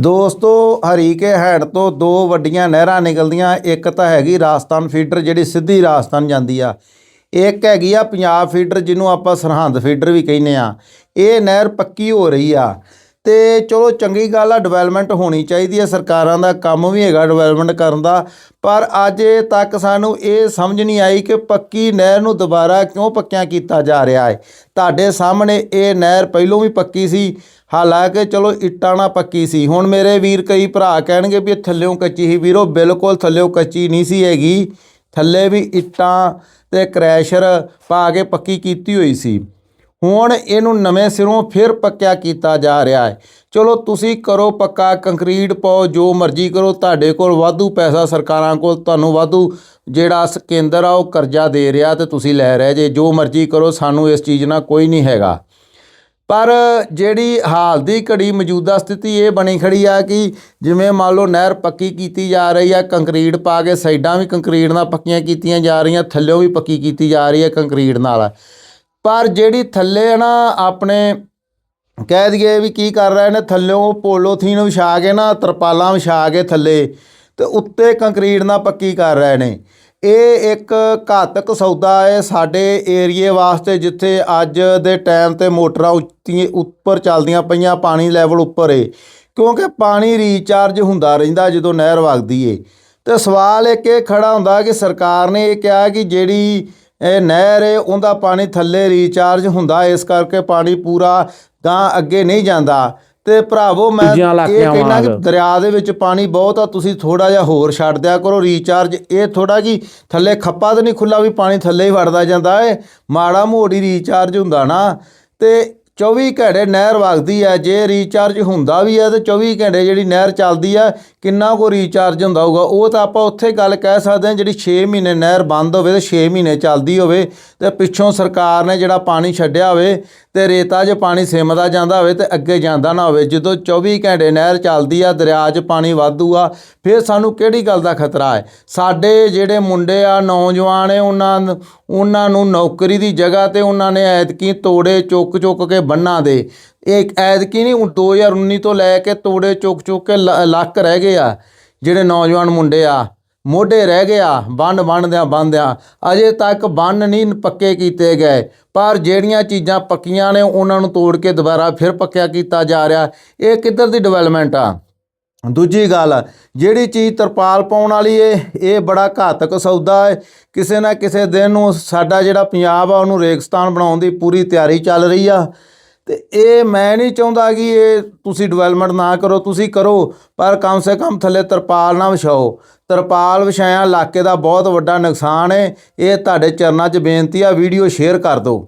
ਦੋਸਤੋ, ਹਰੀਕੇ ਹੈਡ ਤੋਂ ਦੋ ਵੱਡੀਆਂ ਨਹਿਰਾਂ ਨਿਕਲਦੀਆਂ, ਇੱਕ ਤਾਂ ਹੈਗੀ ਰਾਜਸਥਾਨ ਫੀਡਰ, ਜਿਹੜੀ ਸਿੱਧੀ ਰਾਜਸਥਾਨ ਜਾਂਦੀ ਆ। ਇੱਕ ਹੈਗੀ ਆ ਪੰਜਾਬ ਫੀਡਰ, ਜਿਹਨੂੰ ਆਪਾਂ ਸਰਹੰਦ ਫੀਡਰ ਵੀ ਕਹਿੰਦੇ ਆ। ਇਹ ਨਹਿਰ ਪੱਕੀ ਹੋ ਰਹੀ ਆ। ਤੇ ਚਲੋ ਚੰਗੀ ਗੱਲ ਆ ਡਿਵੈਲਪਮੈਂਟ ਹੋਣੀ ਚਾਹੀਦੀ ਹੈ ਸਰਕਾਰਾਂ ਦਾ ਕੰਮ ਵੀ ਹੈਗਾ ਡਿਵੈਲਪਮੈਂਟ ਕਰਨ ਦਾ, ਪਰ ਅੱਜ ਤੱਕ ਸਾਨੂੰ ਇਹ ਸਮਝ ਨਹੀਂ ਆਈ ਕਿ ਪੱਕੀ ਨਹਿਰ ਨੂੰ ਦੁਬਾਰਾ ਕਿਉਂ ਪੱਕਿਆਂ ਕੀਤਾ ਜਾ ਰਿਹਾ ਹੈ। ਤੁਹਾਡੇ ਸਾਹਮਣੇ ਇਹ ਨਹਿਰ ਪਹਿਲੋਂ ਵੀ ਪੱਕੀ ਸੀ, ਹਾਲਾਂਕਿ ਚਲੋ ਇੱਟਾਂ ਨਾਲ ਪੱਕੀ ਸੀ। ਹੁਣ ਮੇਰੇ ਵੀਰ ਕਈ ਭਰਾ ਕਹਿਣਗੇ ਵੀ ਇਹ ਥੱਲਿਓਂ ਕੱਚੀ ਸੀ। ਵੀਰੋ, ਬਿਲਕੁਲ ਥੱਲਿਓਂ ਕੱਚੀ ਨਹੀਂ ਸੀ ਹੈਗੀ। ਥੱਲੇ ਵੀ ਇੱਟਾਂ ਤੇ ਕ੍ਰੈਸ਼ਰ ਪਾ ਕੇ ਪੱਕੀ ਕੀਤੀ ਹੋਈ ਸੀ। ਹੁਣ ਇਹਨੂੰ ਨਵੇਂ ਸਿਰੋਂ ਫਿਰ ਪੱਕਿਆ ਕੀਤਾ ਜਾ ਰਿਹਾ ਹੈ। ਚਲੋ ਤੁਸੀਂ ਕਰੋ ਪੱਕਾ ਕੰਕਰੀਟ ਪਾਓ, ਜੋ ਮਰਜ਼ੀ ਕਰੋ, ਤੁਹਾਡੇ ਕੋਲ ਵਾਧੂ ਪੈਸਾ ਸਰਕਾਰਾਂ ਕੋਲ, ਤੁਹਾਨੂੰ ਵਾਧੂ ਜਿਹੜਾ ਸ- ਕੇਂਦਰ ਆ, ਉਹ ਕਰਜ਼ਾ ਦੇ ਰਿਹਾ ਤੇ ਤੁਸੀਂ ਲੈ ਰਹੇ ਜੇ। ਜੋ ਮਰਜ਼ੀ ਕਰੋ, ਸਾਨੂੰ ਇਸ ਚੀਜ਼ ਨਾਲ ਕੋਈ ਨਹੀਂ ਹੈਗਾ। ਪਰ ਜਿਹੜੀ ਹਾਲ ਦੀ ਘੜੀ ਮੌਜੂਦਾ ਸਥਿਤੀ ਇਹ ਬਣੀ ਖੜੀ ਆ ਕਿ ਜਿਵੇਂ ਮੰਨ ਲਓ ਨਹਿਰ ਪੱਕੀ ਕੀਤੀ ਜਾ ਰਹੀ ਆ, ਕੰਕਰੀਟ ਪਾ ਕੇ ਸਾਈਡਾਂ ਵੀ ਕੰਕਰੀਟ ਨਾਲ ਪੱਕੀਆਂ ਕੀਤੀਆਂ ਜਾ ਰਹੀਆਂ ਥੱਲਿਓਂ ਵੀ ਪੱਕੀ ਕੀਤੀ ਜਾ ਰਹੀ ਹੈ ਕੰਕਰੀਟ ਨਾਲ। ਪਰ ਜਿਹੜੀ ਥੱਲੇ ਹੈ ਨਾ ਆਪਣੇ ਕਹਿ ਦਈਏ ਵੀ ਕੀ ਕਰ ਰਹੇ ਨੇ ਥੱਲਿਓਂ ਪੋਲੋਥੀਨ ਵਿਛਾ ਕੇ ਨਾ, ਤਰਪਾਲਾਂ ਵਿਛਾ ਕੇ ਥੱਲੇ ਤੇ ਉੱਤੇ ਕੰਕਰੀਟ ਨਾਲ ਪੱਕੀ ਕਰ ਰਹੇ ਨੇ। ਇਹ ਇੱਕ ਘਾਤਕ ਸੌਦਾ ਹੈ ਸਾਡੇ ਏਰੀਏ ਵਾਸਤੇ, ਜਿੱਥੇ ਅੱਜ ਦੇ ਟਾਈਮ ਤੇ ਮੋਟਰਾਂ ਉੱਤੀ ਉੱਪਰ ਚੱਲਦੀਆਂ ਪਈਆਂ, ਪਾਣੀ ਲੈਵਲ ਉੱਪਰ ਏ। ਕਿਉਂਕਿ ਪਾਣੀ ਰੀਚਾਰਜ ਹੁੰਦਾ ਰਹਿੰਦਾ ਜਦੋਂ ਨਹਿਰ ਵਗਦੀ ਏ। ਤੇ ਸਵਾਲ ਇੱਕ ਇਹ ਖੜਾ ਹੁੰਦਾ ਕਿ ਸਰਕਾਰ ਨੇ ਇਹ ਕਿਹਾ ਕਿ ਜਿਹੜੀ ਇਹ ਨਹਿਰ ਹੈ ਉਹਦਾ ਪਾਣੀ ਥੱਲੇ ਰੀਚਾਰਜ ਹੁੰਦਾ ਇਸ ਕਰਕੇ ਪਾਣੀ ਪੂਰਾ ਗਾਂ ਅੱਗੇ ਨਹੀਂ ਜਾਂਦਾ ਤੇ ਭਰਾਵੋ ਮੈਂ ਇਹ ਕਹਿਣਾ ਕਿ। ਦਰਿਆ ਦੇ ਵਿੱਚ ਪਾਣੀ ਬਹੁਤ ਆ ਤੁਸੀਂ ਥੋੜਾ ਜਿਹਾ ਹੋਰ ਛੱਡ ਦਿਆ ਕਰੋ ਰੀਚਾਰਜ ਇਹ ਥੋੜਾ ਕਿ ਥੱਲੇ ਖੱਪਾ ਤਾਂ ਨਹੀਂ ਖੁੱਲਾ ਵੀ ਪਾਣੀ ਥੱਲੇ ਹੀ ਵੜਦਾ ਜਾਂਦਾ ਏ ਮਾੜਾ ਮੋੜੀ ਰੀਚਾਰਜ ਹੁੰਦਾ ਨਾ ਤੇ 24 ਘੰਟੇ ਨਹਿਰ ਵਗਦੀ ਆ ਜੇ ਰੀਚਾਰਜ ਹੁੰਦਾ ਵੀ ਆ ਤੇ 24 ਘੰਟੇ ਜਿਹੜੀ ਨਹਿਰ ਚੱਲਦੀ ਆ ਕਿੰਨਾ ਕੋ ਰੀਚਾਰਜ ਹੁੰਦਾ ਹੋਊਗਾ? ਉਹ ਤਾਂ ਆਪਾਂ ਉੱਥੇ ਗੱਲ ਕਹਿ ਸਕਦੇ ਹਾਂ ਜਿਹੜੀ 6 ਮਹੀਨੇ ਨਹਿਰ ਬੰਦ ਹੋਵੇ ਤੇ 6 ਮਹੀਨੇ ਚੱਲਦੀ ਹੋਵੇ ਤੇ ਪਿੱਛੋਂ ਸਰਕਾਰ ਨੇ ਜਿਹੜਾ ਪਾਣੀ ਛੱਡਿਆ ਹੋਵੇ ਤੇ ਰੇਤਾ 'ਚ ਪਾਣੀ ਸਿਮਦਾ ਜਾਂਦਾ ਹੋਵੇ ਤੇ ਅੱਗੇ ਜਾਂਦਾ ਨਾ ਹੋਵੇ। ਜਦੋਂ 24 ਘੰਟੇ ਨਹਿਰ ਚੱਲਦੀ ਆ, ਦਰਿਆ 'ਚ ਪਾਣੀ ਵਾਧੂ ਆ ਫਿਰ ਸਾਨੂੰ ਕਿਹੜੀ ਗੱਲ ਦਾ ਖਤਰਾ ਹੈ? ਸਾਡੇ ਜਿਹੜੇ ਮੁੰਡੇ ਆ, ਨੌਜਵਾਨ ਉਹਨਾਂ ਉਹਨਾਂ ਨੂੰ ਨੌਕਰੀ ਦੀ ਜਗ੍ਹਾ ਤੇ ਉਹਨਾਂ ਨੇ ਐਤਕੀ ਤੋੜੇ ਚੁੱਕ ਚੁੱਕ ਕੇ ਬੰਨਾਂ ਦੇ। ਇਹ ਐਤਕੀ ਨਹੀਂ, ਹੁਣ 2019 ਤੋਂ ਲੈ ਕੇ ਤੋੜੇ ਚੁੱਕ ਚੁੱਕ ਕੇ ਲ- ਲੱਕ ਰਹਿ ਗਏ ਆ, ਜਿਹੜੇ ਨੌਜਵਾਨ ਮੁੰਡੇ ਆ। ਮੋਢੇ ਰਹਿ ਗਿਆ ਬੰਨ ਬੰਨਦਿਆਂ ਬੰਨਦਿਆਂ। ਅਜੇ ਤੱਕ ਬੰਨ ਨਹੀਂ ਪੱਕੇ ਕੀਤੇ ਗਏ, ਪਰ ਜਿਹੜੀਆਂ ਚੀਜ਼ਾਂ ਪੱਕੀਆਂ ਨੇ, ਉਹਨਾਂ ਨੂੰ ਤੋੜ ਕੇ ਦੁਬਾਰਾ ਫਿਰ ਪੱਕਿਆ ਕੀਤਾ ਜਾ ਰਿਹਾ। ਇਹ ਕਿੱਧਰ ਦੀ ਡਿਵੈਲਪਮੈਂਟ ਆ? ਦੂਜੀ ਗੱਲ, ਜਿਹੜੀ ਚੀਜ਼ ਤਰਪਾਲ ਪਾਉਣ ਵਾਲੀ ਏ, ਇਹ ਬੜਾ ਘਾਤਕ ਸੌਦਾ ਹੈ ਕਿਸੇ ਨਾ ਕਿਸੇ ਦਿਨ ਨੂੰ ਸਾਡਾ ਜਿਹੜਾ ਪੰਜਾਬ ਆ, ਉਹਨੂੰ ਰੇਗਿਸਤਾਨ ਬਣਾਉਣ ਦੀ ਪੂਰੀ ਤਿਆਰੀ ਚੱਲ ਰਹੀ ਆ। ਤੇ ਇਹ ਮੈਂ ਨਹੀਂ ਚਾਹੁੰਦਾ ਕਿ ਇਹ ਤੁਸੀਂ ਡਿਵੈਲਪਮੈਂਟ ਨਾ ਕਰੋ, ਤੁਸੀਂ ਕਰੋ, ਪਰ ਕਮ ਸੇ ਕਮ ਥੱਲੇ ਤਰਪਾਲ ਨਾ ਵਿਛਾਓ। ਤਰਪਾਲ ਵਿਛਾਇਆ ਇਲਾਕੇ ਦਾ ਬਹੁਤ ਵੱਡਾ ਨੁਕਸਾਨ ਹੈ ਇਹ ਤੁਹਾਡੇ ਚਰਨਾਂ 'ਚ ਬੇਨਤੀ ਆ, ਵੀਡੀਓ ਸ਼ੇਅਰ ਕਰ ਦਿਓ।